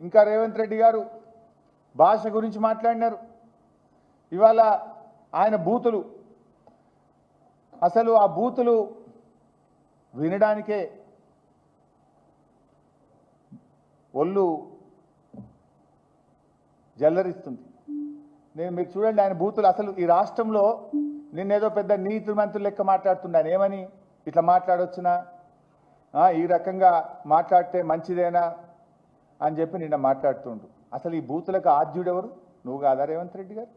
ఇంకా రేవంత్ రెడ్డి గారు భాష గురించి మాట్లాడినారు. ఇవాళ ఆయన బూతులు. అసలు ఆ బూతులు వినడానికే ఒళ్ళు జల్లరిస్తుంది. నేను మీరు చూడండి ఆయన బూతులు. అసలు ఈ రాష్ట్రంలో నిన్నేదో పెద్ద నీతి మంత్రులు లెక్క మాట్లాడుతున్నాను ఏమని? ఇట్లా మాట్లాడొచ్చునా? ఈ రకంగా మాట్లాడితే మంచిదేనా? అని చెప్పి నిన్న మాట్లాడుతుండు. అసలు ఈ బూతులకు ఆద్యుడెవరు? నువ్వు కాదా రేవంత్ రెడ్డి గారు?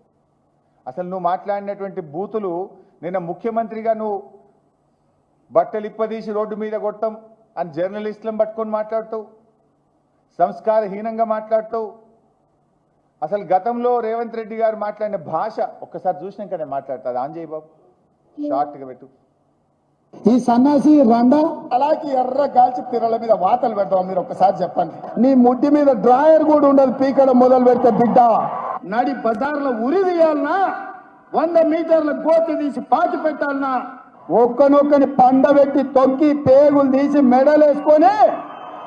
అసలు నువ్వు మాట్లాడినటువంటి బూతులు నిన్న ముఖ్యమంత్రిగా నువ్వు బట్టలు ఇప్పదీసి రోడ్డు మీద కొట్టం అని జర్నలిస్టులను పట్టుకొని మాట్లాడుతావు. సంస్కారహీనంగా మాట్లాడుతావు. అసలు గతంలో రేవంత్ రెడ్డి గారు మాట్లాడిన భాష ఒక్కసారి చూసినాక నేను మాట్లాడతా. ఆంజయ్ బాబు. షార్ట్గా పెట్టు. ఈ సన్నాసి రండా? అలాగే ఎర్ర గాల్చి పిర్రల మీద వాతలు పెడతాం మీరు ఒక్కసారి చెప్పండి. నీ ముడ్డి మీద డ్రాయర్ కూడా ఉండదు పీకడం మొదలు పెడితే బిడ్డ. నడి బజార్లో ఉరి తీయాలనా? వంద మీటర్ల గోతి తీసి పాతి పెట్టాలనా? ఒక్కనొక్కని పండబెట్టి తొక్కి పేగులు తీసి మెడలేసుకొని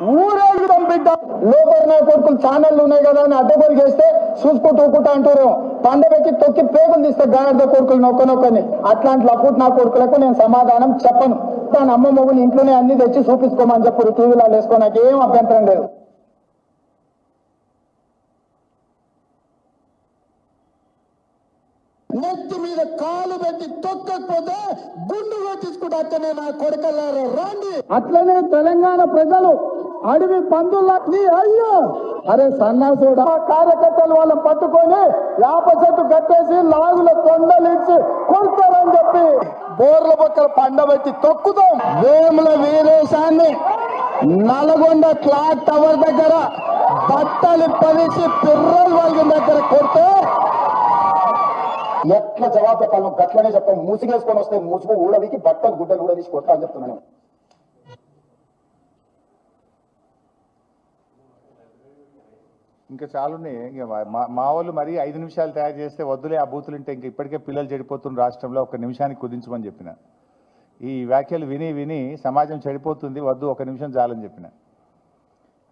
ఊరేగుదాం బిడ్డ లోపల నా కొడుకులు ఛానళ్ళు ఉన్నాయి కదా అని అడ్డగోలు చేస్తే చూసుకుంటూ ఊకుంటా అంటారు. పండగకి తొక్కి పేగులు తీస్తే గాడిద కొడుకులు నొక్కనొక్కని. అట్లాంటి అప్పుడు నా కొడుకులకు నేను సమాధానం చెప్పను. తన అమ్మ మొగుని ఇంట్లోనే అన్ని తెచ్చి చూపించుకోమని చెప్పారు. టీవీలో వేసుకో నాకు ఏం అభ్యంతరం లేదు. నెత్తి మీద కాలు పెట్టి తొక్కకపోతే గుండు కొట్టించుకుంటే అక్కనే నా కొడుకల్లారా రాండి. అట్లనే తెలంగాణ ప్రజలు అడవి పందుల్లా నీ అయ్యో! అరే సన్నాసుడు ఆ కార్యకర్తలు వాళ్ళని పట్టుకొని వేప చెట్టు కట్టేసి లాగుల తొండలు ఇచ్చి కొడతారని చెప్పి బోర్ల పక్కల పండబెట్టి తొక్కుతాం. వేముల వీరేశాన్ని నల్గొండ క్లాక్ టవర్ దగ్గర బట్టలు పలిసి పిర్రలు వాళ్ళ దగ్గర కొడితే ఎట్లా జవాబు చెప్పాలి? గట్లనే చెప్పాను మూసిగేసుకొని వస్తే మూసుకు ఊడవికి బట్టలు గుడ్డలు కూడా తీసి కొట్టా చెప్తున్నాను. ఇంకా చాలున్నాయి ఇంకా మా- మా వాళ్ళు మరీ ఐదు నిమిషాలు తయారు చేస్తే వద్దులే ఆ బూతులు ఉంటే ఇంకా ఇప్పటికే పిల్లలు చెడిపోతున్న రాష్ట్రంలో ఒక నిమిషానికి కుదించమని చెప్పిన. ఈ వ్యాఖ్యలు విని విని సమాజం చెడిపోతుంది వద్దు ఒక నిమిషం చాలని చెప్పిన.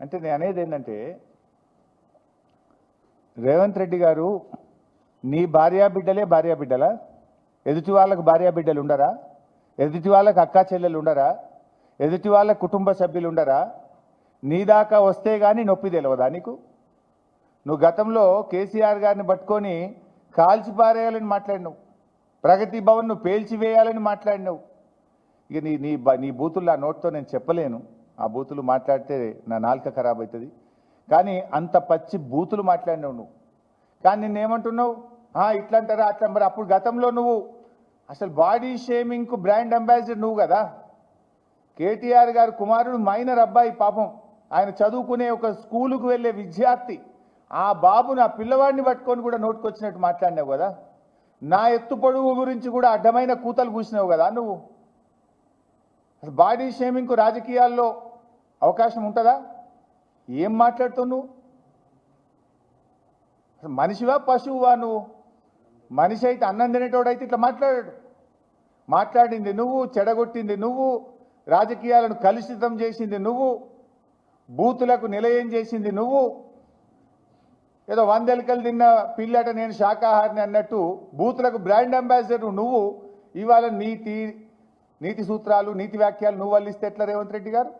అంటే నేను అనేది ఏంటంటే రేవంత్ రెడ్డి గారు నీ భార్యా బిడ్డలే భార్యా బిడ్డలా? ఎదుటి వాళ్ళకు భార్యా బిడ్డలు ఉండరా? ఎదుటి వాళ్ళకు అక్కా చెల్లెలు ఉండరా? ఎదుటి వాళ్ళ కుటుంబ సభ్యులు ఉండరా? నీ దాకా వస్తే కానీ నొప్పి తెలియదా నీకు? నువ్వు గతంలో కేసీఆర్ గారిని పట్టుకొని కాల్చిపారేయాలని మాట్లాడినావు. ప్రగతి భవన్ నువ్వు పేల్చివేయాలని మాట్లాడినావు. ఇక నీ నీ బ- నీ బూతులు ఆ నోట్తో నేను చెప్పలేను. ఆ బూతులు మాట్లాడితే నా నాలుక ఖరాబ్ అవుతుంది. కానీ అంత పచ్చి బూతులు మాట్లాడినావు నువ్వు. కానీ నిన్నేమంటున్నావు? ఇట్లా అంటారా అట్లా మరి అప్పుడు గతంలో నువ్వు అసలు బాడీ షేమింగ్కు బ్రాండ్ అంబాసిడర్ నువ్వు కదా. కేటీఆర్ గారు కుమారుడు మైనర్ అబ్బాయి పాపం. ఆయన చదువుకునే ఒక స్కూలుకు వెళ్ళే విద్యార్థి. ఆ బాబుని ఆ పిల్లవాడిని పట్టుకొని కూడా నోటుకొచ్చినట్టు మాట్లాడినావు కదా? నా ఎత్తు పొడుగు గురించి కూడా అడ్డమైన కూతలు కూసినావు కదా నువ్వు? అసలు బాడీ షేమింగ్కు రాజకీయాల్లో అవకాశం ఉంటుందా? ఏం మాట్లాడుతావు నువ్వు? అసలు మనిషివా పశువువా నువ్వు? మనిషి అయితే అన్నం తినేటోడైతే ఇట్లా మాట్లాడాడు. మాట్లాడింది నువ్వు చెడగొట్టింది నువ్వు రాజకీయాలను కలుషితం చేసింది నువ్వు బూతులకు నిలయం చేసింది నువ్వు ఏదో వందెలకలు తిన్న పిల్లట నేను శాకాహారిని అన్నట్టు బూతులకు బ్రాండ్ అంబాసిడర్ నువ్వు ఇవాళ నీతి నీతి సూత్రాలు నీతి వ్యాఖ్యలు నువ్వు వల్లిస్తే ఎట్లా రేవంత్ రెడ్డి గారు?